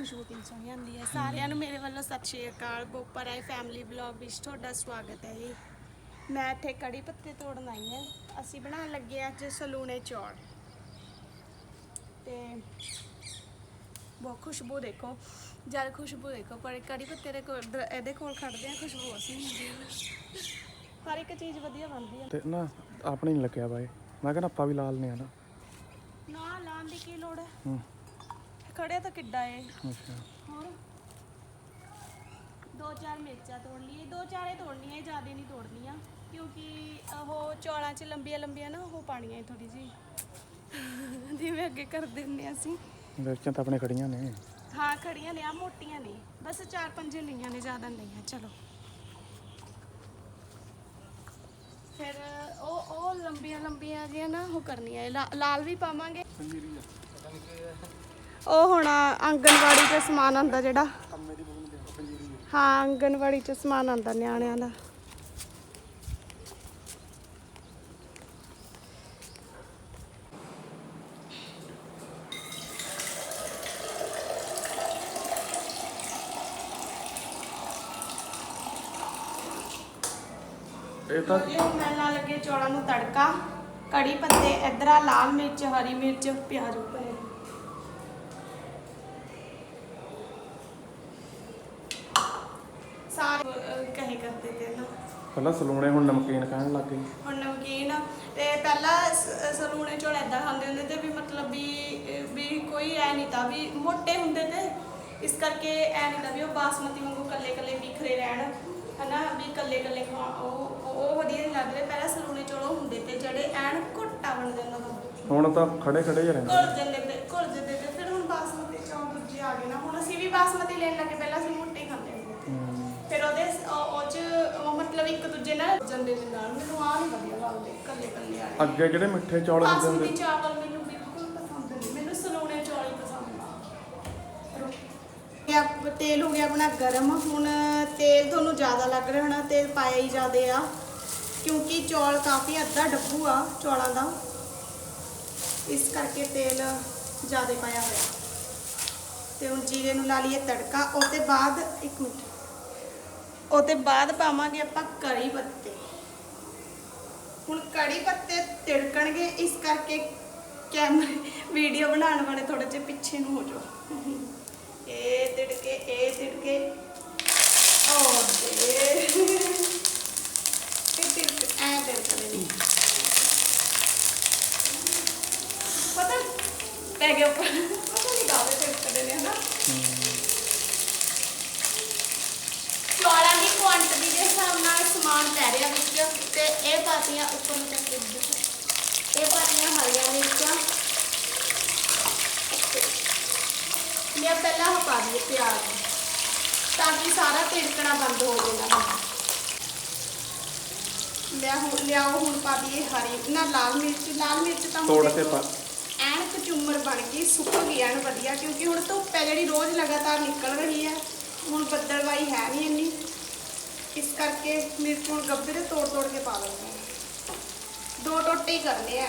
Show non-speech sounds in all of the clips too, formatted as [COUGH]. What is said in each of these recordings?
ਖੁਸ਼ਬੂ ਸੋਹਣੀ ਆਉਂਦੀ ਹੈ। ਸਾਰਿਆਂ ਨੂੰ ਮੇਰੇ ਵੱਲੋਂ ਸਤਿ ਸ਼੍ਰੀ ਅਕਾਲ। ਬੋਪਰ ਆਈ ਫੈਮਿਲੀ ਵਲੌਗ ਵਿੱਚ ਤੁਹਾਡਾ ਸਵਾਗਤ ਹੈ ਜੀ। ਮੈਂ ਇੱਥੇ ਕੜੀ ਪੱਤੇ ਤੋੜਨ ਆਈ ਹਾਂ। ਅਸੀਂ ਬਣਾਉਣ ਲੱਗੇ ਅੱਜ ਸਲੂਣੇ ਚੌਲ। ਤੇ ਬਹੁਤ ਖੁਸ਼ਬੂ ਦੇਖੋ। ਜਦ ਖੁਸ਼ਬੂ ਦੇਖੋ ਪਰ ਕੜੀ ਪੱਤੇ ਦੇ ਕੋਲ ਇਹਦੇ ਕੋਲ ਖੜਦੇ ਆ ਖੁਸ਼ਬੂ ਅਸੀਂ। ਹੁੰਦੀ ਹੈ ਹਰ ਇੱਕ ਚੀਜ਼ ਵਧੀਆ ਬਣਦੀ ਹੈ ਤੇ ਨਾ ਆਪਣੀ ਨਹੀਂ ਲੱਗਿਆ ਬਾਏ ਮੈਂ ਕਹਿੰਦਾ ਆਪਾਂ ਵੀ ਲਾਲ ਨੇ ਆ ਨਾ। ਨਾ ਲਾਉਣ ਦੀ ਕੀ ਲੋੜ ਹੈ? ਹੂੰ। ਖੜਿਆ ਤਾਂ ਕਿੱਡਾ ਏ। ਅੱਛਾ। ਹੋਰ? ਦੋ ਚਾਰ ਮਿਰਚਾਂ ਤੋੜ ਲਈਏ ਦੋ ਚਾਰੇ ਤੋੜਨੀਆਂ ਜ਼ਿਆਦਾ ਨਹੀਂ ਤੋੜਨੀਆਂ ਕਿਉਂਕਿ ਉਹ ਚੌਲਾਂ 'ਚ ਲੰਬੀਆਂ ਲੰਬੀਆਂ ਨਾ ਉਹ ਪਾਣੀਆਂ ਥੋੜੀ ਜੀ ਜਿਵੇਂ ਅੱਗੇ ਕਰਦੇ ਹੁੰਦੇ ਹਾਂ ਅਸੀਂ। ਮਿਰਚਾਂ ਤਾਂ ਆਪਣੇ ਖੜੀਆਂ ਨੇ। ਹਾਂ ਖੜੀਆਂ ਨੇ ਆ ਮੋਟੀਆਂ ਨੇ। ਬਸ ਚਾਰ ਪੰਜ ਲਈਆਂ ਨੇ ਜ਼ਿਆਦਾ ਨਹੀਂ ਹੈ ਚਲੋ। ਫਿਰ ਉਹ ਉਹ ਲੰਬੀਆਂ ਲੰਬੀਆਂ ਜਿਹੀਆਂ ਨਾ ਉਹ ਕਰਨੀਆਂ ਲਾ- ਲਾਲ ਵੀ ਪਾਵਾਂਗੇ। ਉਹ ਹੁਣ ਆਂਗਨਵਾੜੀ ਚ ਸਮਾਨ ਆਂਦਾ ਜਿਹੜਾ। ਹਾਂ ਆਂਗਨਵਾੜੀ ਚ ਸਮਾਨ ਆਂਦਾ ਨਿਆਣਿਆਂ ਦਾ। ਇਹ ਤਾਂ ਇਹ ਮੈਂ ਨਾਲ ਲੱਗੇ ਚੌਲਾਂ ਨੂੰ ਤੜਕਾ ਕੜੀ ਪੱਤੇ ਇਧਰਾ ਲਾਲ ਮਿਰਚ ਹਰੀ ਮਿਰਚ ਪਿਆਜ਼ ਉੱਪਰ ਸਾਰੇ ਅਹ, ਕਹੇ ਕਰਦੇ ਤੇ ਨਾ ਪਹਿਲਾਂ ਸਲੂਣੇ ਹੁਣ ਨਮਕੀਨ ਖਾਣ ਲੱਗ ਗਏ। ਹੁਣ ਨਮਕੀਨ ਤੇ ਪਹਿਲਾਂ ਸ- ਸਲੂਣੇ ਚੌਲ ਏਦਾਂ ਖਾਂਦੇ ਹੁੰਦੇ ਤੇ ਵੀ ਮਤਲਬ ਵੀ ਅਹ, ਵੀ ਕੋਈ ਐ ਨਹੀਂ ਤਾਂ ਵੀ ਮੋਟੇ ਹੁੰਦੇ ਤੇ ਇਸ ਕਰਕੇ ਐ ਨਹੀਂ ਤਾਂ ਵੀ ਉਹ ਬਾਸਮਤੀ ਵਾਂਗੂ ਕੱਲੇ ਕੱਲੇ ਬਿਖਰੇ ਰਹਿਣ ਹਨਾ ਵੀ ਕੱਲੇ ਕੱਲੇ ਖਾ ਉਹ ਉਹ ਵਧੀਆ ਨਹੀਂ ਲੱਗਦੇ। ਪਹਿਲਾਂ ਸਲੂਣੇ ਚੌਲ ਉਹ ਹੁੰਦੇ ਤੇ ਜਿਹੜੇ ਐਨ ਘੁੱਟਾ ਬਣਦੇ ਉਹਨਾਂ ਦਾ ਹੁਣ ਤਾਂ ਖੜੇ ਖੜੇ ਹੀ ਰਹਿੰਦੇ ਘੁਲ ਜਾਂਦੇ ਤੇ ਘੁਲ ਜਾਂਦੇ ਤੇ ਫਿਰ ਹੁਣ ਬਾਸਮਤੀ ਚੌਲ ਦੂਜੇ ਆ ਗਏ ਨਾ। ਹੁਣ ਅਸੀਂ ਵੀ ਬਾਸਮਤੀ ਲੈਣ ਲੱਗੇ ਪਹਿਲਾਂ ਅਸੀਂ ਮੋਟੇ। ਫਿਰ ਉਹਦੇ ਉਹ ਉਹ ਚ ਉਹ ਮਤਲਬ ਇੱਕ ਦੂਜੇ ਨਾਲ ਜਾਂਦੇ ਦੇ ਨਾਲ। ਮੈਨੂੰ ਆ ਨਹੀਂ ਵਧੀਆ ਲੱਗਦੇ ਕੱਲੇ ਕੱਲੇ ਵਾਲੇ ਅੱਗੇ ਜਿਹੜੇ ਮਿੱਠੇ ਚੌਲ ਹੁੰਦੇ ਬਾਸਮਤੀ ਹੁੰਦੇ? ਚਾਵਲ ਮੈਨੂੰ ਬਿਲਕੁਲ ਪਸੰਦ ਨਹੀਂ। ਮੈਨੂੰ ਸਲੋਣੇ ਚੌਲ ਹੀ ਪਸੰਦ ਆ। ਇਹ ਆਪ- ਤੇਲ ਹੋ ਗਿਆ ਆਪਣਾ ਗਰਮ। ਹੁਣ ਤੇਲ ਤੁਹਾਨੂੰ ਜ਼ਿਆਦਾ ਲੱਗ ਰਿਹਾ ਹੋਣਾ ਤੇਲ ਪਾਇਆ ਹੀ ਜ਼ਿਆਦੇ ਆ। ਕਿਉਂਕਿ ਚੌਲ ਕਾਫੀ ਅੱਧਾ ਡੱਬੂ ਆ ਚੌਲਾਂ ਦਾ। ਇਸ ਕਰਕੇ ਤੇਲ ਜ਼ਿਆਦਾ ਪਾਇਆ ਹੋਇਆ। ਤੇ ਹੁਣ ਜੀਰੇ ਨੂੰ ਲਾ ਲਈਏ ਤੜਕਾ। ਉਹਦੇ ਬਾਅਦ ਇੱਕ ਮਿੰਟ। ਉਹ ਤੇ ਬਾਅਦ ਪਾਵਾਂਗੇ ਆਪਾਂ ਕੜੀ ਪੱਤੇ। ਹੁਣ ਕੜੀ ਪੱਤੇ ਤਿੜਕਣਗੇ, ਇਸ ਕਰਕੇ ਕੈਮਰੇ, ਵੀਡੀਓ ਬਣਾਉਣ ਵਾਲੇ ਥੋੜੇ ਜਿਹਾ ਪਿੱਛੇ ਨੂੰ ਹੋ ਜਾਓ। ਇਹ ਤਿੜਕੇ ਇਹ ਤਿੜਕੇ। ਉਹ ਦੇ। ਇਹ ਤਿੜਕ, ਐ ਤਿੜਕਦੇ ਪਤਾ, ਪੈ ਗਿਆ ਪਤਾ ਨਹੀਂ ਕਾਹਦੇ ਤਿੜਕਦੇ ਨੇ। ਹਨਾ ਚੌਲਾਂ ਦੀ ਕੁਆਂਟੀਟੀ ਦੇ ਹਿਸਾਬ ਨਾਲ ਸਮਾਨ ਪੈ ਰਿਹਾ ਵਿੱਚ ਤੇ ਇਹ ਪਾਤੀਆਂ ਉੱਪਰ ਨੂੰ ਚੱਕ ਇਹ ਪਾਤੀਆਂ ਹਰੀਆਂ ਮਿਰਚਾਂ। ਲਿਆ ਪਹਿਲਾਂ ਉਹ ਪਾ ਦਈਏ ਪਿਆਜ਼ ਤਾਂ ਕਿ ਸਾਰਾ ਤਿੜਕਣਾ ਬੰਦ ਹੋ ਜਾਏਗਾ ਲਿਆ ਹੁਣ ਲਿਆਓ ਹੁਣ ਪਾ ਦਈਏ ਹਰੀ। ਨਾ ਲਾਲ ਮਿਰਚ। ਲਾਲ ਮਿਰਚ ਤਾਂ ਤੋੜ ਕੇ ਪਾ। ਐਨ ਕਚੂਮਰ ਬਣ ਗਈ ਸੁੱਕ ਗਈ ਐਨ ਵਧੀਆ ਕਿਉਂਕਿ ਹੁਣ ਧੁੱਪ ਹੈ ਜਿਹੜੀ ਰੋਜ਼ ਲਗਾਤਾਰ ਨਿਕਲ ਰਹੀ ਹੈ। ਹੁਣ ਬੱਦਲਵਾਈ ਹੈ ਨਹੀਂ ਇੰਨੀ। ਇਸ ਕਰਕੇ ਮਿਰਚ ਹੁਣ ਗੱਬੇ ਦੇ ਤੋੜ ਤੋੜ ਕੇ ਪਾ ਲੈਂਦੇ ਦੋ ਟੋਟੇ ਹੀ ਕਰਨੇ ਆ।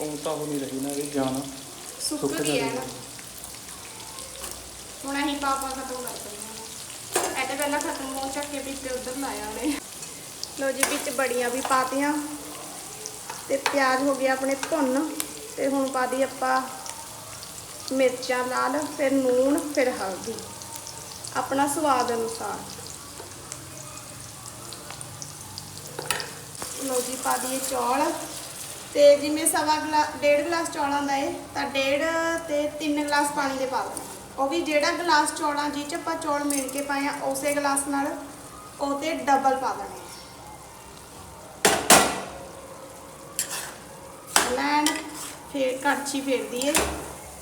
ਉਹ ਤਾਂ ਹੋ ਨਹੀਂ ਰਹੀ ਨਾ ਇਹ ਜਾਨ। ਸੁੱਕ ਸੁੱਕ ਜਾਂਦੀ ਨਾ। ਹੁਣ ਅਸੀਂ ਪਾਪਾ ਖਤਮ ਕਰ ਦਿੰਦੇ ਹਾਂ। ਇਹ ਤਾਂ ਪਹਿਲਾਂ ਖਤਮ ਹੋ ਚੱਕੇ ਵੀ ਤੇ ਉਧਰ ਲਾਇਆ ਉਹਨੇ। ਲੋ ਜੀ ਵਿੱਚ ਬੜੀਆਂ ਵੀ ਪਾਤੀਆਂ। ਤੇ ਪਿਆਜ਼ ਹੋ ਗਿਆ ਆਪਣੇ ਭੁੰਨ। ਤੇ ਹੁਣ ਪਾ ਦੀ ਆਪਾਂ ਮਿਰਚਾਂ ਨਾਲ, ਫਿਰ ਲੂਣ ਫਿਰ ਹਲਦੀ। ਆਪਣਾ ਸਵਾਦ ਅਨੁਸਾਰ। ਲੋ ਜੀ, ਪਾ ਦਈਏ ਚੌਲ। ਤੇ ਜਿਵੇਂ ਸਵਾ ਗਲਾ, ਡੇਢ ਗਲਾਸ ਚੌਲਾਂ ਦਾ ਏ, ਤਾਂ ਡੇਢ ਤੇ 3 ਗਲਾਸ ਪਾਣੀ ਦੇ ਪਾ ਦੇਣਾ। ਉਹ ਵੀ ਜਿਹੜਾ ਗਲਾਸ ਚੌਲਾਂ ਜਿਹ ਚ ਆਪਾਂ ਚੌਲ ਮਿਣ ਕੇ ਪਾਏ ਆ, ਉਸੇ ਗਲਾਸ ਨਾਲ ਉਹ ਤੇ ਡਬਲ ਪਾ ਦੇਣੇ ਲੈਣ, ਫੇਰ ਕੜਛੀ ਫੇਰ ਦਈਏ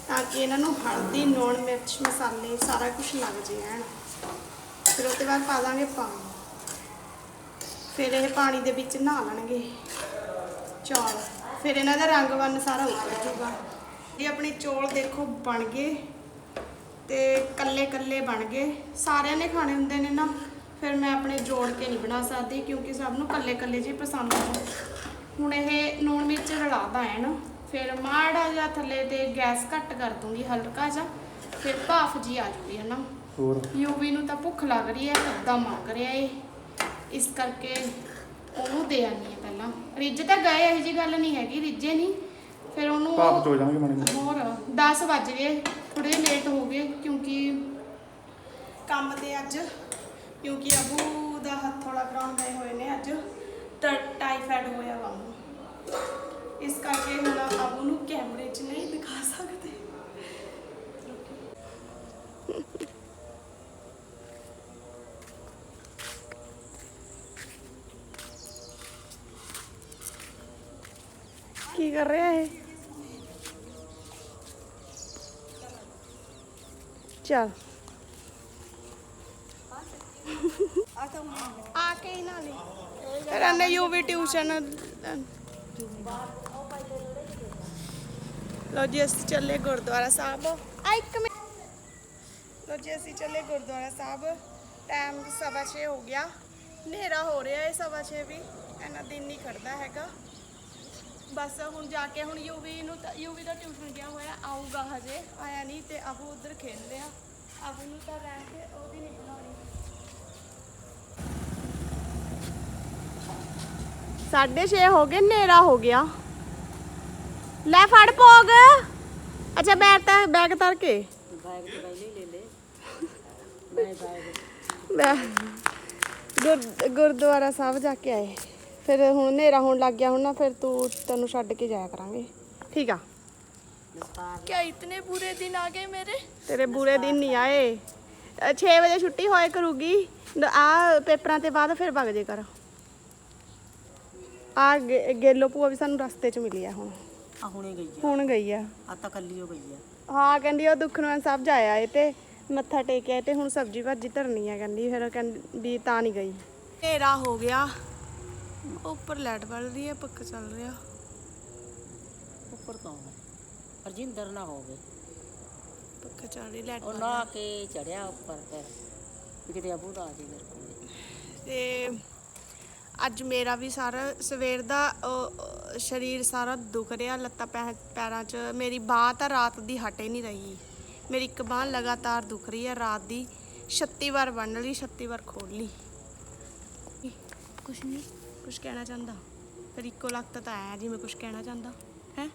ਤਾਂ ਕਿ ਇਹਨਾਂ ਨੂੰ ਹਲਦੀ ਲੂਣ ਮਿਰਚ, ਮਸਾਲੇ ਸਾਰਾ ਕੁਝ ਲੱਗ ਜੇ ਐਨ। ਫਿਰ ਉਹਦੇ ਬਾਅਦ ਪਾ ਦਾਂਗੇ ਪਾਣੀ। ਫਿਰ ਇਹ ਪਾਣੀ ਦੇ ਵਿੱਚ ਨਹਾ ਲੈਣਗੇ। ਚੌਲ। ਫਿਰ ਇਹਨਾਂ ਦਾ ਰੰਗ ਵੰਨ ਸਾਰਾ ਉਤਰ ਜੂਗਾ ਇਹ ਆਪਣੇ ਚੌਲ ਦੇਖੋ ਬਣ ਗਏ ਤੇ ਕੱਲੇ ਕੱਲੇ ਬਣ ਗਏ। ਸਾਰਿਆਂ ਨੇ ਖਾਣੇ ਹੁੰਦੇ ਨੇ ਨਾ। ਫਿਰ ਮੈਂ ਆਪਣੇ ਜੋੜ ਕੇ ਨਹੀਂ ਬਣਾ ਸਕਦੀ ਕਿਉਂਕਿ ਸਭ ਨੂੰ ਕੱਲੇ ਕੱਲੇ ਜਿਹੇ ਪਸੰਦ ਆ ਹੁਣ ਇਹ ਨੂਣ ਮਿਰਚ ਰਲਾਦਾ ਹੈ ਨਾ ਫਿਰ ਮਾੜਾ ਜਿਹਾ ਥੱਲੇ ਤੇ ਗੈਸ ਘੱਟ ਕਰ ਦੂੰਗੀ ਹਲਕਾ ਜਿਹਾ ਫਿਰ ਭਾਫ ਜੀ ਆ ਜੂਗੀ ਹਨਾ ਹੋਰ? ਯੂਵੀ ਨੂੰ ਤਾਂ ਭੁੱਖ ਲੱਗ ਰਹੀ ਹੈ ਕੱਦਾ ਮੰਗ ਰਿਹਾ ਏ। ਇਸ ਕਰਕੇ ਉਹਨੂੰ ਦੇ ਆਨੀ ਹੈ ਪਹਿਲਾਂ। ਰਿੱਝ ਤਾਂ ਗਏ ਇਹੋ ਜੀ ਗੱਲ ਨਹੀਂ ਹੈਗੀ ਰਿੱਝੇ ਨਹੀਂ। ਫਿਰ ਉਹਨੂੰ ਪਾਪ ਚ ਜਾਣਗੇ ਮਾੜੇ ਮੋਟੇ। ਹੋਰ 10 ਵੱਜ ਗਏ ਥੋੜੇ ਲੇਟ ਹੋ ਗਏ ਕਿਉਂਕਿ ਕੰਮ ਤੇ ਅੱਜ ਕਿਉਂਕਿ ਅਬੂ ਦਾ ਹੱਥ ਥੋੜਾ ਕਰਾਉਣ ਗਏ ਹੋਏ ਨੇ ਅੱਜ। ਤਾਂ ਟਾਈਫਾਇਡ ਹੋਇਆ ਵਾ। ਉਹਨੂੰ ਇਸ ਕਰਕੇ ਹੁਣ ਅਬੂ ਨੂੰ ਕੈਮਰੇ 'ਚ ਨਹੀਂ ਦਿਖਾ ਸਕਦੇ ਕੀ ਕਰ ਰਿਹਾ ਹੈ ਚਲ ਆ ਕੇ ਹੀ ਨਾ ਲਈ ਫਿਰ ਇਹਨੇ ਯੂਵੀ ਟਿਊਸ਼ਨ ਲੋ ਜੀ ਅਸੀਂ ਚੱਲੇ ਗੁਰਦੁਆਰਾ ਸਾਹਿਬ। ਆ ਇੱਕ ਮਿੰਟ। ਲੋ ਜੀ ਅਸੀਂ ਚੱਲੇ ਗੁਰਦੁਆਰਾ ਸਾਹਿਬ। ਟਾਈਮ ਸਵਾ ਛੇ ਹੋ ਗਿਆ। ਹਨੇਰਾ ਹੋ ਰਿਹਾ ਹੈ ਸਵਾ ਛੇ ਵੀ। ਇੰਨਾ ਦਿਨ ਨਹੀਂ ਖੜਦਾ ਹੈਗਾ। ਬਸ ਹੁਣ ਜਾ ਕੇ ਹੁਣ ਯੂਵੀ ਨੂੰ ਯੂਵੀ ਦਾ ਟਿਊਸ਼ਨ ਗਿਆ ਹੋਇਆ ਆਊਗਾ ਹਜੇ। ਆਇਆ ਨਹੀਂ ਤੇ ਆਬੂ ਉਧਰ ਖੇਡ ਰਿਹਾ ਆਬੂ ਨੂੰ ਤਾਂ ਰਹਿ ਕੇ ਉਹਦੀ ਨਹੀਂ ਬਣਾਉਣੀ ਸਾਢੇ ਛੇ ਹੋ ਗਏ ਹਨੇਰਾ ਹੋ ਗਿਆ। ਲੈ ਫੜ ਪੋਗ ਅੱਛਾ ਬੈਗ ਤਾਂ ਬੈਗ ਤਰ ਕੇ बैग तो पहले ही ले ले मैं बैग ਮੈਂ ਗੁਰ- ਗੁਰਦੁਆਰਾ ਸਾਹਿਬ ਜਾ ਕੇ ਆਏ ਫਿਰ ਹੁਣ ਹਨੇਰਾ ਹੋਣ ਲੱਗ ਗਿਆ ਹੁਣ ਨਾ ਫਿਰ ਤੂੰ ਤੈਨੂੰ ਛੱਡ ਕੇ ਜਾਇਆ ਕਰਾਂਗੇ ਠੀਕ ਆ विस्तार क्या इतने बुरे दिन आ गए मेरे ਤੇਰੇ ਬੁਰੇ ਦਿਨ ਨਹੀਂ ਆਏ 6 ਵਜੇ ਛੁੱਟੀ ਹੋਏ ਕਰੂਗੀ ਆ ਪੇਪਰਾਂ ਤੇ ਬਾਅਦ ਫਿਰ ਵਗ ਜੇ ਕਰ ਆ ਗੇਲੋ ਭੂਆ ਵੀ ਸਾਨੂੰ ਰਸਤੇ 'ਚ ਮਿਲੀ ਹੁਣ ਗਈ ਆ। ਆ। ਤਾਂ ਕੱਲੀ ਹੋ ਗਈ ਆ। ਹਾਂ ਕਹਿੰਦੀ ਉਹ ਦੁਖਨਵਾਨ ਸਾਹਿਬ ਜਾਇਆ ਏ ਤੇ ਮੱਥਾ ਟੇਕਿਆ ਤੇ ਹੁਣ ਸਬਜੀ ਭਾਜੀ ਧਰਨੀ ਆ ਕਹਿੰਦੀ ਫਿਰ ਕਹਿੰਦੀ ਤਾਂ ਨਹੀਂ ਗਈ। ਹਨੇਰਾ ਹੋ ਗਿਆ। ਉੱਪਰ ਲਾਈਟ ਬਲ ਰਹੀ ਹੈ ਪੱਖਾ ਚੱਲ ਰਿਹਾ। ਉੱਪਰ ਤੋਂ ਹੋਵੇ। ਹਰਜਿੰਦਰ ਨਾ ਹੋਵੇ ਪੱਖਾ ਚੱਲ ਰਹੀ ਲਾਈਟ ਉਹ ਨਾ ਕੇ ਚੜਿਆ ਉੱਪਰ ਤੇ ਕਿਤੇ ਅਬੂ ਦਾ ਆ ਜੇ ਮੇਰੇ ਕੋਲ ਤੇ ਅੱਜ ਮੇਰਾ ਵੀ ਸਾਰਾ ਸਵੇਰ ਦਾ ਸਰੀਰ ਸਾਰਾ ਦੁਖ ਰਿਹਾ ਲੱਤਾਂ ਪੈ- ਪੈਰਾਂ 'ਚ। ਮੇਰੀ ਬਾਹ ਤਾਂ ਰਾਤ ਦੀ ਹਟੇ ਨਹੀਂ ਰਹੀ। ਮੇਰੀ ਇੱਕ ਬਾਹ ਲਗਾਤਾਰ ਦੁਖ ਰਹੀ ਹੈ ਰਾਤ ਦੀ 36 ਵਾਰ ਬੰਨ ਲਈ 36 ਵਾਰ ਖੋਲ ਲਈ। ਕੁਛ ਨਹੀਂ। ਕੁਛ ਕਹਿਣਾ ਚਾਹੁੰਦਾ? ਫਿਰ ਇੱਕੋ ਲੱਤ ਤਾਂ ਆਇਆ ਜਿਵੇਂ ਕੁਛ ਕਹਿਣਾ ਚਾਹੁੰਦਾ ਹੈ?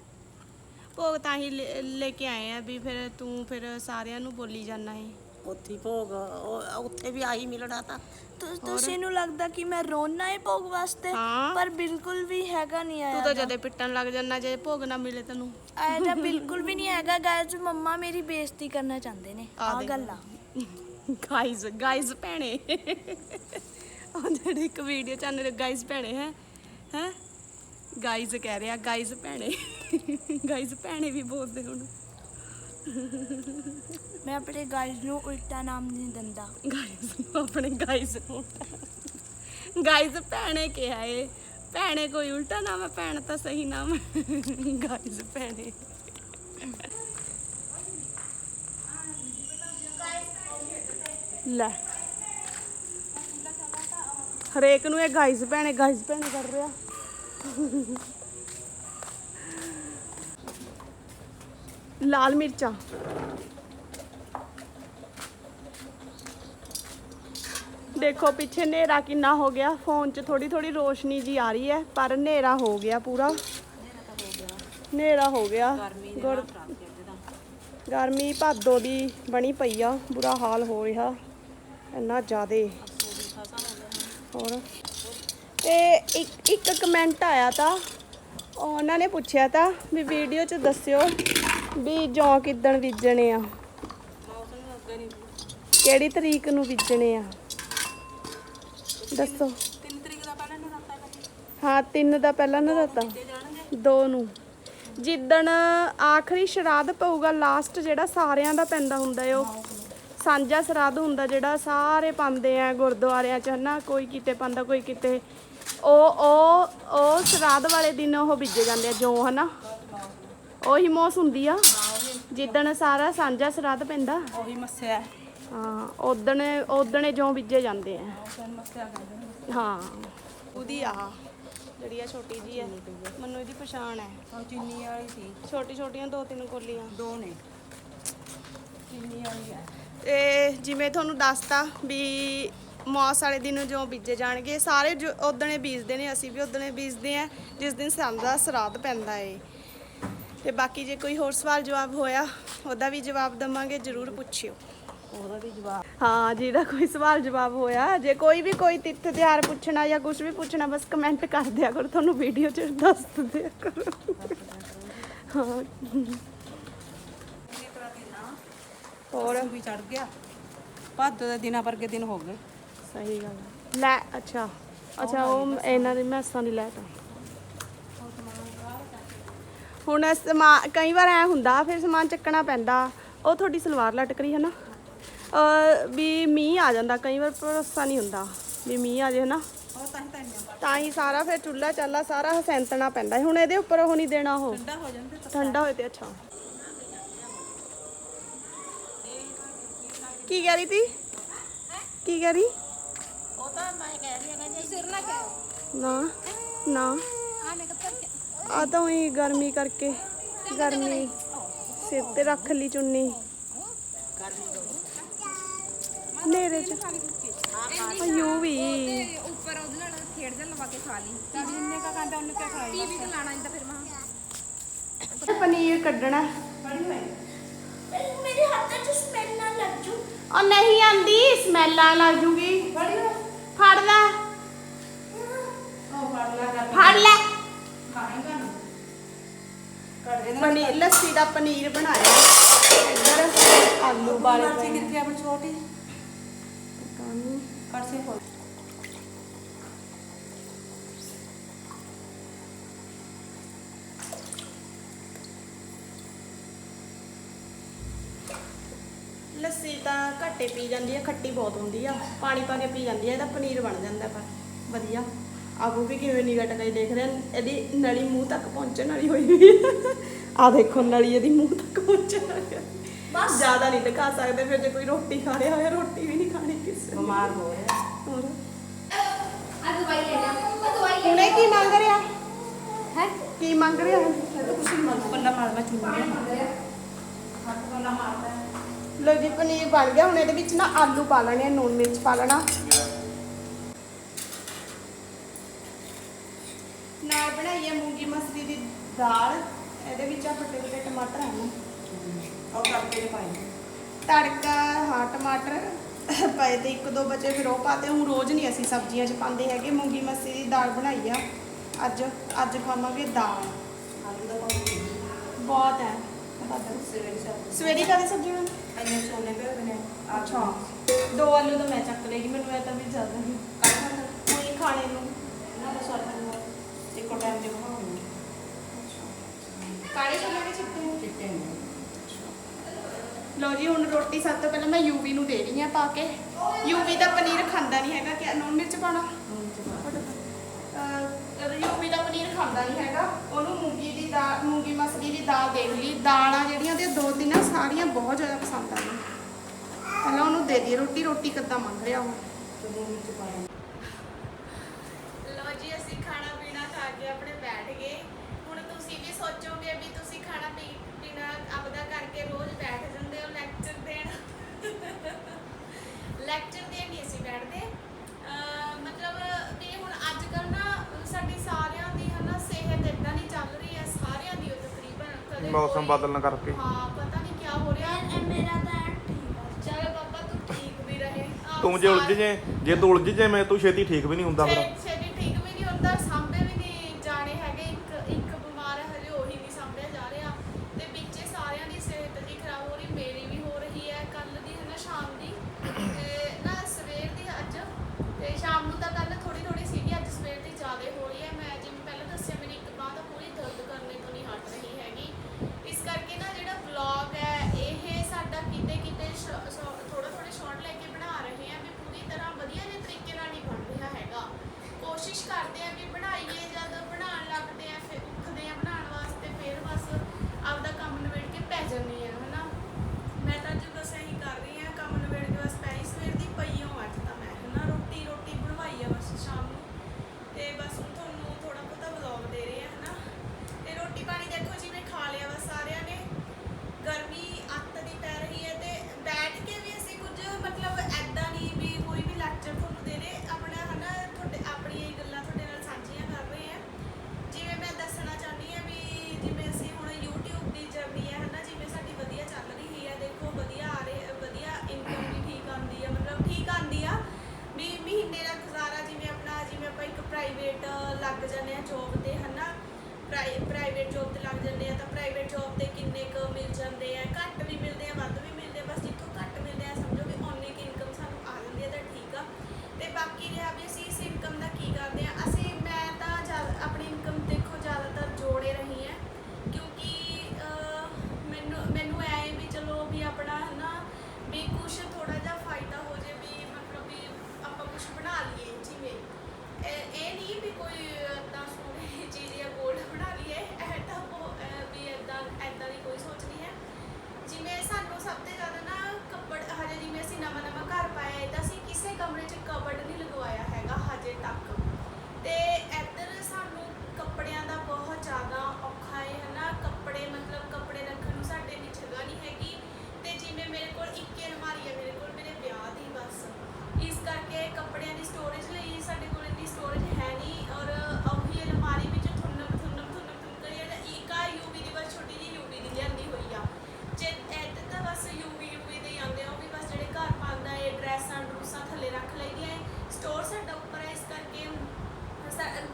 ਭੋਗ ਤਾਂ ਹੀ ਲੈ ਲੈ ਕੇ ਆਏ ਆ ਵੀ ਫਿਰ ਤੂੰ ਫਿਰ ਸਾਰਿਆਂ ਨੂੰ ਬੋਲੀ ਜਾਣਾ ਹੈ ਉੱਥੇ ਹੀ ਭੋਗ ਉਹ- ਉੱਥੇ ਵੀ ਆਹੀ ਮਿਲਣਾ ਤਾਂ। ਤੁ- ਤੁਸੀਂ ਨੂੰ ਲੱਗਦਾ ਕਿ ਮੈਂ ਰੋਣਾ ਹੈ ਭੋਗ ਵਾਸਤੇ? ਹਾਂ। ਪਰ ਬਿਲਕੁਲ ਵੀ ਹੈਗਾ ਨਹੀਂ ਤੂੰ ਆਇਆ ਤਾਂ ਜਦੇ ਪਿੱਟਣ ਲੱਗ ਜਾਂਦਾ ਜੇ ਭੋਗ ਨਾ ਮਿਲੇ ਤੈਨੂੰ। ਆਇਆ ਤਾਂ ਬਿਲਕੁਲ ਵੀ ਨਹੀਂ ਹੈਗਾ। ਗਾਇਜ਼ ਮੰਮਾ ਮੇਰੀ ਬੇਇੱਜ਼ਤੀ ਕਰਨਾ ਚਾਹੁੰਦੇ ਨੇ ਆ ਆ ਦੇਖ। ਗੱਲ। ਗਾਇਜ਼ ਗਾਇਜ਼ ਭੈਣੇ। ਉਹ ਜਿਹੜੀ ਇੱਕ ਵੀਡੀਓ ਚੈਨਲ ਗਾਇਜ਼ ਭੈਣੇ ਹੈ? ਹੈ? ਗਾਇਜ਼ ਕਹਿ ਰਿਹਾ ਗਾਇਜ਼ ਭੈਣੇ। ਗਾਇਜ਼ ਭੈਣੇ ਵੀ ਬੋਲਦੇ ਹੁਣ। ਮੈਂ ਆਪਣੇ ਗਾਇਜ਼ ਨੂੰ ਉਲਟਾ ਨਾਮ ਨਹੀਂ ਦਿੰਦਾ। ਗਾਇਜ਼ ਆਪਣੇ ਗਾਇਜ਼ ਨੂੰ। ਗਾਇਜ਼ ਭੈਣੇ ਕਿਹਾ ਏ। ਭੈਣੇ ਕੋਈ ਉਲਟਾ ਨਾਮ ਹੈ, ਭੈਣ ਤਾਂ ਸਹੀ ਨਾਮ ਗਾਇਜ਼ ਭੈਣੇ। ਲੈ। ਹਰੇਕ ਨੂੰ ਇਹ ਗਾਇਜ਼ ਭੈਣੇ ਗਾਇਜ਼ ਭੈਣੇ ਕਰ ਰਿਹਾ। ਲਾਲ ਮਿਰਚਾਂ। ਦੇਖੋ, ਪਿੱਛੇ ਹਨੇਰਾ ਕਿੰਨਾ ਹੋ ਗਿਆ। ਫੋਨ 'ਚ ਥੋੜੀ ਥੋੜੀ ਰੋਸ਼ਨੀ ਜੀ ਆ ਰਹੀ ਹੈ, ਪਰ ਹਨੇਰਾ ਹੋ ਗਿਆ ਪੂਰਾ। ਹਨੇਰਾ ਹੋ ਗਿਆ। ਗੁਰ- ਗਰਮੀ ਭਾਦੋ ਦੀ ਬਣੀ ਪਈ ਆ, ਬੁਰਾ ਹਾਲ ਹੋ ਰਿਹਾ। ਇੰਨਾ ਜ਼ਿਆਦੇ। ਹੋਰ? ਤੇ ਇੱਕ ਇੱਕ ਕਮੈਂਟ ਆਇਆ ਤਾਂ, ਉਹਨਾਂ ਨੇ ਪੁੱਛਿਆ ਤਾਂ ਵੀ ਵੀਡੀਓ 'ਚ ਦੱਸਿਓ ਵੀ ਜੌਂ ਕਿੱਦਣ ਬੀਜਣੇ ਆ? ਕਿਹੜੀ ਤਰੀਕ ਨੂੰ ਬੀਜਣੇ ਆ? ਦੱਸੋ। 3 ਤਰੀਕ ਦਾ ਪਹਿਲਾਂ ਨਰਾਤਾ। ਹਾਂ 3 ਦਾ ਪਹਿਲਾਂ ਨਰਾਤਾ 2 ਨੂੰ। ਜਿੱਦਣ ਆਖਰੀ ਸ਼ਰਾਧ ਪਊਗਾ ਲਾਸਟ ਜਿਹੜਾ ਸਾਰਿਆਂ ਦਾ ਪੈਂਦਾ ਹੁੰਦਾ ਏ, ਉਹ ਸਾਂਝਾ ਸ਼ਰਾਧ ਹੁੰਦਾ ਜਿਹੜਾ ਸਾਰੇ ਪਾਉਂਦੇ ਆ ਗੁਰਦੁਆਰਿਆਂ 'ਚ, ਹਨਾ? ਕੋਈ ਕਿਤੇ ਪਾਉਂਦਾ, ਕੋਈ ਕਿਤੇ। ਉਹ ਉਹ ਉਹ ਸ਼ਰਾਧ ਵਾਲੇ ਦਿਨ ਉਹ ਬੀਜੇ ਜਾਂਦੇ ਆ, ਜੋ, ਹਨਾ? ਉਹੀ ਮੌਸ ਹੁੰਦੀ ਆ। ਜਿੱਦਣ ਸਾਰਾ ਸਾਂਝਾ ਸ਼ਰਾਧ ਪੈਂਦਾ। ਉਹੀ ਮੱਸਿਆ। ਹਾਂ ਉਦਣ ਉਦਣੇ ਜੋ ਬੀਜੇ ਜਾਂਦੇ ਆ। ਹਾਂ। ਉਹਦੀ ਆ ਜਿਹੜੀ ਆ ਛੋਟੀ ਜੀ ਹੈ ਮੈਨੂੰ ਇਹਦੀ ਪਛਾਣ ਹੈ ਉਹ ਚੀਨੀ ਵਾਲੀ ਸੀ। ਛੋਟੀ ਛੋਟੀਆਂ ਦੋ ਤਿੰਨ ਕੋਲੀਆਂ। ਦੋ ਨੇ। ਚੀਨੀ ਵਾਲੀ ਆ। ਤੇ ਜਿਵੇਂ ਤੁਹਾਨੂੰ ਦੱਸਤਾ ਵੀ ਮੌਸ ਵਾਲੇ ਦਿਨ ਜੋ ਬੀਜੇ ਜਾਣਗੇ। ਸਾਰੇ ਉਦਣੇ ਬੀਜਦੇ ਨੇ ਅਸੀਂ ਵੀ ਉਦਣੇ ਬੀਜਦੇ ਆ। ਜਿਸ ਦਿਨ ਸੰਦ ਦਾ ਸਰਾਧ ਪੈਂਦਾ ਏ। ਤੇ ਬਾਕੀ ਜੇ ਕੋਈ ਹੋਰ ਸਵਾਲ ਜਵਾਬ ਹੋਇਆ ਉਹਦਾ ਵੀ ਜਵਾਬ ਦਵਾਂਗੇ ਜਰੂਰ ਪੁੱਛਿਓ। ਉਹਦਾ ਵੀ ਜਵਾਬ। ਹਾਂ ਜਿਹੜਾ ਕੋਈ ਸਵਾਲ ਜਵਾਬ ਹੋਇਆ ਜੇ ਕੋਈ ਵੀ ਕੋਈ ਤਿੱਥ ਤਿਉਹਾਰ ਪੁੱਛਣਾ ਜਾਂ ਕੁਝ ਵੀ ਪੁੱਛਣਾ ਬਸ ਕਮੈਂਟ ਕਰ ਦਿਆ ਕਰੋ ਤੁਹਾਨੂੰ ਵੀਡੀਓ 'ਚ ਦੱਸ ਦਿਆ ਕਰੋ। ਹਾਂ। ਹੋਰ? ਵੀ ਚੜ ਗਿਆ। ਭਾਦੋ ਦੇ ਦਿਨਾਂ ਵਰਗੇ ਦਿਨ ਹੋ ਗਏ। ਸਹੀ ਗੱਲ ਹੈ। ਲੈ ਅੱਛਾ। ਅੱਛਾ ਉਹ ਇਹਨਾਂ ਦੀ ਮੈਸਾਂ ਦੀ ਲੈਟ ਆ। ਹੁਣ ਸਮਾਨ ਕਈ ਵਾਰ ਐ ਹੁੰਦਾ ਫਿਰ ਸਮਾਨ ਚੱਕਣਾ ਪੈਂਦਾ। ਉਹ ਤੁਹਾਡੀ ਸਲਵਾਰ ਲਟਕ ਰਹੀ ਹੈ ਨਾ? ਅ ਵੀ ਮੀਂਹ ਆ ਜਾਂਦਾ ਕਈ ਵਾਰ ਭਰੋਸਾ ਨਹੀਂ ਹੁੰਦਾ ਵੀ ਮੀਂਹ ਆ ਜੇ ਨਾ? ਉਹ ਤਾਂ ਹੀ ਸਾਰਾ ਫਿਰ ਚੁੱਲ੍ਹਾ ਚਾਲਾ ਸਾਰਾ ਹਸੈਂਤਣਾ ਪੈਂਦਾ ਹੁਣ ਇਹਦੇ ਉੱਪਰ ਉਹ ਨਹੀਂ ਦੇਣਾ ਉਹ। ਠੰਡਾ ਹੋ ਜਾਂਦੇ ਤਾਂ ਠੰਡਾ ਹੋਏ ਤੇ ਅੱਛਾ। ਕੀ ਕਹਿ ਰਹੀ ਤੀ? ਕੀ ਕਹਿ ਰਹੀ? ਉਹ ਤਾਂ ਮੈਂ ਕਹਿ ਰਹੀ ਹਾਂ ਕਿ ਸਿਰ ਨਾ ਕਹਿ ਨਾ ਨਾ। ਆ ਤਾਂ ਉਹੀ ਗਰਮੀ ਕਰਕੇ ਗਰਮੀ ਸਿਰ ਤੇ ਰੱਖ ਲਈ ਚੁੰਨੀ। ਨੇਰੇ ਚ। ਅਯੂ ਵੀ। ਉੱਪਰ ਉਹਦੇ ਨਾਲ ਖੇਡ ਦੇ ਲਵਾ ਕੇ ਖਾ ਲਈ। ਟੀਵੀ ਜਿੰਨੇ ਕਾ ਕਹਿੰਦਾ ਉਹਨੇ ਕਿਆ ਖਾਇਆ ਟੀਵੀ ਤੇ ਲਾਣਾ ਇੰਦਾ ਫਿਰ ਮਾਂ। ਪਨੀਰ ਕੱਢਣਾ। ਮੇਰੇ ਹੱਥ 'ਚ ਸਮੈਲ ਨਾ ਲੱਗ ਜੂ। ਉਹ ਨਹੀਂ ਆਂਦੀ ਸਮੈਲ ਆ ਲੱਗ ਜੂਗੀ। ਫੜ ਲੈ। ਫੜ ਲੈ। ਪਨੀਰ ਲੱਸੀ ਦਾ ਪਨੀਰ ਬਣਾਇਆ। ਇੱਧਰ ਆਲੂ ਵਾਲੇ ਮਰਜ਼ੀ ਪਏ ਕਿੱਥੇ ਆਪਣੀ ਛੋਟੀ। ਕਾਨੂੰ ਕੜਸੇ ਕੋਲ ਲੱਸੀ ਤਾਂ ਘੱਟੇ ਪੀ ਜਾਂਦੀ ਹੈ ਖੱਟੀ ਬਹੁਤ ਹੁੰਦੀ ਆ। ਪਾਣੀ ਪਾ ਕੇ ਪੀ ਜਾਂਦੀ ਹੈ ਇਹਦਾ ਪਨੀਰ ਬਣ ਜਾਂਦਾ ਪਰ ਵਧੀਆ। ਆਗੂ ਵੀ ਕਿਵੇਂ ਨਿਗਟ ਕੇ ਦੇਖ ਰਹੇ। ਇਹਦੀ ਨਲੀ ਮੂੰਹ ਤੱਕ ਪਹੁੰਚਣ ਵਾਲੀ ਹੋਈ ਹੋਈ ਹੈ ਆ ਦੇਖੋ ਨਲੀ ਇਹਦੀ ਮੂੰਹ ਤੱਕ ਪਹੁੰਚਣ ਵਾਲੀ ਹੈ ਬਸ। ਜ਼ਿਆਦਾ ਨਹੀਂ ਦਿਖਾ ਸਕਦੇ ਫਿਰ ਜੇ ਕੋਈ ਰੋਟੀ ਖਾ ਰਿਹਾ ਹੋਇਆ ਰੋਟੀ ਵੀ ਨਹੀਂ ਖਾਣੀ ਕਿਸੇ। ਬਿਮਾਰ ਹੋ ਰਿਹਾ। ਹੋਰ? ਆ ਦਵਾਈ ਲੈ ਲਿਆ ਆ ਦਵਾਈ ਹੁਣੇ ਕੀ ਮੰਗ ਰਿਹਾ? ਹੈ? ਕੀ ਮੰਗ ਰਿਹਾ? ਹੈ ਤੁਸੀਂ ਮਨ ਪੱਲਾ ਮਾਰ ਮੈਂ ਚੁੰਨੀ ਲੋ ਜੀ ਪਨੀਰ ਬਣ ਗਿਆ ਹੁਣ ਇਹਦੇ ਵਿੱਚ ਨਾ ਆਲੂ ਪਾ ਲੈਣੇ ਆ ਨੂਨ ਮਿਰਚ ਪਾ ਲੈਣਾ। ਨਾਲ ਬਣਾਈ ਹੈ ਮੂੰਗੀ ਮਸਰੀ ਦੀ ਦਾਲ ਇਹਦੇ ਵਿੱਚ ਆ ਫੱਟੇ ਫੱਟੇ ਟਮਾਟਰ ਹਨ ਉਹ ਕਰਕੇ ਪਾਈ ਤੜਕਾ ਹਾਂ ਟਮਾਟਰ ਪਏ ਤੇ ਇੱਕ ਦੋ ਬਚੇ ਫਿਰ ਉਹ ਪਾਤੇ ਹੁਣ ਰੋਜ਼ ਨਹੀਂ ਅਸੀਂ ਸਬਜ਼ੀਆਂ 'ਚ ਪਾਉਂਦੇ ਹੈਗੇ ਮੂੰਗੀ ਮਸਰੀ ਦੀ ਦਾਲ ਬਣਾਈ ਆ। ਅੱਜ ਅੱਜ ਖਾਵਾਂਗੇ ਦਾਲ। ਆਲੂ ਬਹੁਤ ਹੈ। ਸਵੇਰੇ ਕਾਹਦੀ ਸਬਜ਼ੀ ਬਣਾਈ ਇੰਨੇ ਸੋਨੇ ਪਏ ਨੇ। ਅੱਛਾ। ਦੋ ਆਲੂ ਤਾਂ ਮੈਂ ਚੱਕ ਲੇਗੀ ਮੈਨੂੰ ਇਹ ਤਾਂ ਵੀ ਜ਼ਿਆਦਾ ਨਹੀਂ। ਕੋਈ ਖਾਣੇ ਨੂੰ। ਨਾ ਬਸ ਨੂੰ ਇੱਕੋ ਟਾਈਮ ਦੇ ਬਣਾਉਂਗੀ ਕਾਲੇ ਛੋਲੇ ਦੇ ਚਿੱਟੇ ਚਿੱਟੇ ਨੇ ਲਓ ਜੀ ਹੁਣ ਰੋਟੀ ਸਭ ਤੋਂ ਪਹਿਲਾਂ ਮੈਂ ਯੂਵੀ ਨੂੰ ਦੇ ਰਹੀ ਹਾਂ ਪਾ ਕੇ ਯੂਵੀ ਦਾ ਪਨੀਰ ਖਾਂਦਾ ਨਹੀਂ ਹੈਗਾ ਕਿ ਨੂਨ ਮਿਰਚ ਪਾਣਾ ਯੂਵੀ ਦਾ ਪਨੀਰ ਖਾਂਦਾ ਨਹੀਂ ਹੈਗਾ ਉਹਨੂੰ ਮੂੰਗੀ ਦੀ ਦਾਲ ਮੂੰਗੀ ਮਸਰੀ ਦੀ ਦਾਲ ਦੇਖ ਲਈ ਦਾਲਾਂ ਜਿਹੜੀਆਂ ਉਹਦੀਆਂ ਦੋ ਤਿੰਨ ਆ, ਸਾਰੀਆਂ ਬਹੁਤ ਜ਼ਿਆਦਾ ਪਸੰਦ ਆਈਆਂ ਪਹਿਲਾਂ ਉਹਨੂੰ ਦੇ ਦੀ ਰੋਟੀ ਰੋਟੀ ਕਿੱਦਾਂ ਮੰਗ ਰਿਹਾ ਉਹ ਲੋ ਜੀ ਅਸੀਂ ਖਾਣਾ ਪੀਣਾ ਖਾ ਕੇ ਗਏ। ਹੁਣ ਤੁਸੀਂ ਵੀ ਸੋਚੋਗੇ ਵੀ ਤੁਸੀਂ ਖਾਣਾ ਪੀ ਪੀਣਾ ਆਪਦਾ ਕਰਕੇ ਰੋਜ਼ ਬੈਠ ਜਾਂਦੇ ਹੋ ਲੈਕਚਰ ਦੇਣ। [LAUGHS] ਲੈਕਚਰ ਦੇਣ ਨਹੀਂ ਅਸੀਂ ਬੈਠਦੇ। ਮਤਲਬ ਵੀ ਹੁਣ ਅੱਜ ਕੱਲ ਨਾ ਸਾਡੀ ਸਾਰਿਆਂ ਦੀ ਹਨਾ ਸਿਹਤ ਇਦਾਂ ਨਹੀਂ ਚੱਲ ਰਹੀ ਹੈ ਸਾਰਿਆਂ ਦੀ ਉਹ ਤਕਰੀਬਨ ਕਦੇ ਮੌਸਮ ਕੋਈ- ਬਦਲਣ ਕਰਕੇ। ਹਾਂ ਪਤਾ ਨਹੀਂ ਕੀ ਹੋ ਰਿਹਾ। ਮੇਰਾ ਤਾਂ ਠੀਕ ਆ। ਚਲ ਬਾਬਾ ਤੂੰ ਠੀਕ ਵੀ ਰਹੇ। ਆਹ ਤੂੰ ਜੇ ਉਲਝ ਸਾਰੇ- ਜੇ ਜੇ ਤੂੰ ਉਲਝ ਜੇ ਮੈਂ ਤੂੰ ਛੇਤੀ ਠੀਕ ਵੀ ਨਹੀਂ ਹੁੰਦਾ ਫਿਰ। ਛੇ- ਜਾਂਦੇ ਆ ਜੋਬ ਤੇ, ਹਨਾ? ਪ੍ਰਾਈਵੇਟ ਜੋਬ ਤੇ ਲੱਗ ਜਾਂਦੇ ਆ ਤਾਂ ਪ੍ਰਾਈਵੇਟ ਜੋਬ ਤੇ ਕਿੰਨੇ ਕੁ ਮਿਲ ਜਾਂਦੇ ਆ, ਘੱਟ ਵੀ ਮਿਲਦੇ ਆ, ਵੱਧ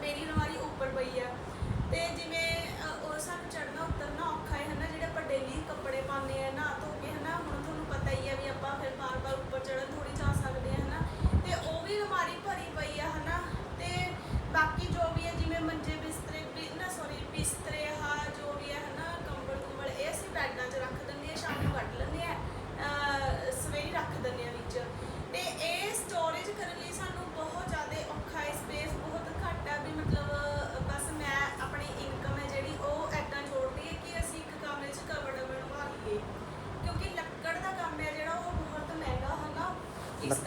ਮੇਰੀ ਅਲਮਾਰੀ ਉੱਪਰ ਪਈ ਆ। ਤੇ ਜਿਵੇਂ ਉਹ ਸਾਨੂੰ ਚੜਨਾ ਉਤਰਨਾ ਔਖਾ ਹੈ ਨਾ ਜਿਹੜੇ ਆਪਾਂ ਡੇਲੀ ਕੱਪੜੇ ਪਾਉਂਦੇ ਆ ਨਾ ਧੋ ਕੇ, ਹਨਾ? ਹੁਣ ਤੁਹਾਨੂੰ ਪਤਾ ਹੀ ਆ ਵੀ ਆਪਾਂ ਫਿਰ ਬਾਰ-ਬਾਰ ਉੱਪਰ ਚੜਨ ਥੋੜੀ ਜਾ ਸਕਦੇ ਆ, ਹਨਾ? ਤੇ ਉਹ ਵੀ ਅਲਮਾਰੀ ਭਰੀ ਪਈ ਆ, ਹਨਾ? ਤੇ ਬਾਕੀ ਜੋ ਵੀ ਹੈ ਜਿਵੇਂ ਮੰਜੇ ਬਿਸ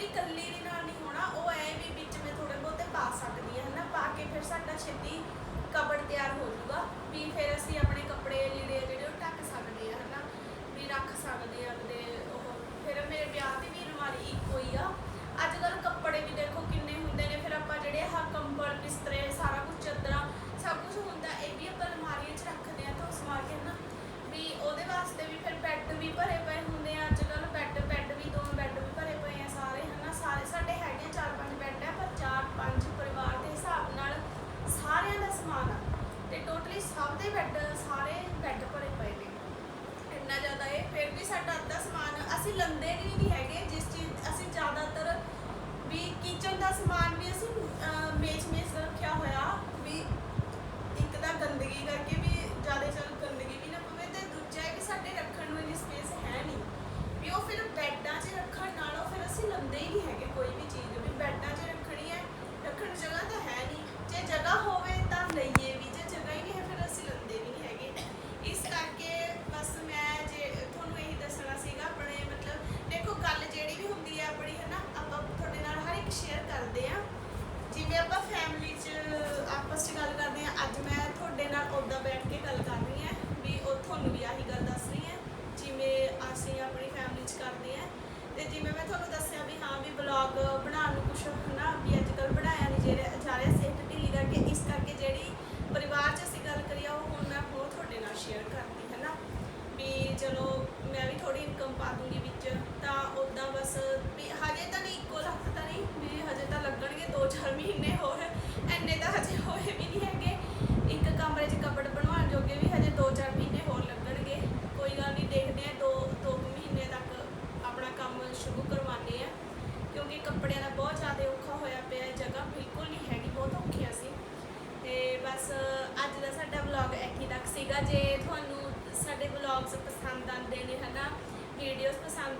ਜਿਹੜੀ ਕੱਲੀ ਦੇ ਨਾਲ ਨਹੀਂ ਹੋਣਾ, ਉਹ ਐ ਵੀ ਵਿੱਚ ਮੈਂ ਥੋੜੇ ਬਹੁਤੇ ਪਾ ਸਕਦੀ ਹਾਂ, ਹਨਾ? ਪਾ ਕੇ ਫਿਰ ਸਾਡਾ ਛੇਤੀ ਕਬੜ ਤਿਆਰ ਹੋ ਜਾਊਗਾ, ਵੀ ਫਿਰ ਅਸੀਂ ਆਪਣੇ ਕੱਪੜੇ ਲੀੜੇ ਜਿਹੜੇ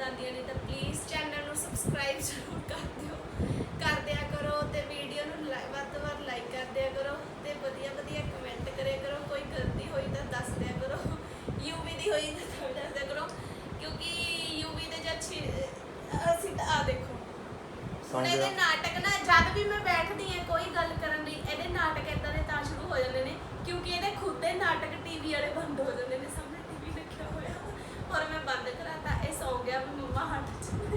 ਪਸੰਦ ਆਉਂਦੀਆਂ ਨੇ ਤਾਂ ਪਲੀਜ਼ ਚੈਨਲ ਨੂੰ ਸਬਸਕ੍ਰਾਈਬ ਜ਼ਰੂਰ ਕਰ ਦਿਓ। ਕਰ ਦਿਆ ਕਰੋ ਤੇ ਵੀਡੀਓ ਨੂੰ ਵੱਧ ਤੋਂ ਵੱਧ ਲਾਈਕ ਕਰ ਦਿਆ ਕਰੋ ਤੇ ਵਧੀਆ ਵਧੀਆ ਕਮੈਂਟ ਕਰਿਆ ਕਰੋ। ਕੋਈ ਗਲਤੀ ਹੋਈ ਤਾਂ ਦੱਸ ਦਿਆ ਕਰੋ। ਯੂਵੀ ਦੀ ਹੋਈ ਤਾਂ ਦੱਸ ਦਿਆ ਕਰੋ। ਕਿਉਂਕਿ ਯੂਵੀ ਦੇ ਜਦ ਅਸੀਂ ਤਾਂ ਆ ਦੇਖੋ। ਹੁਣ ਇਹਦੇ ਨਾਟਕ ਨਾ ਜਦ ਵੀ ਮੈਂ ਬੈਠਦੀ ਹਾਂ ਕੋਈ ਗੱਲ ਕਰਨ ਲਈ ਇਹਦੇ ਨਾਟਕ ਇਦਾਂ ਦੇ ਤਾਂ ਸ਼ੁਰੂ ਹੋ ਜਾਂਦੇ ਨੇ ਕਿਉਂਕਿ ਇਹਦੇ ਖੁਦ ਦੇ ਨਾਟਕ ਟੀਵੀ ਵਾਲੇ ਬੰਦ ਹੋ ਜਾਂਦੇ ਨੇ। ਔਰ ਮੈਂ ਬੰਦ ਕਰਾਤਾ ਇਹ ਸੌਂ ਗਿਆ ਵੀ ਮੰਮਾ ਹਟ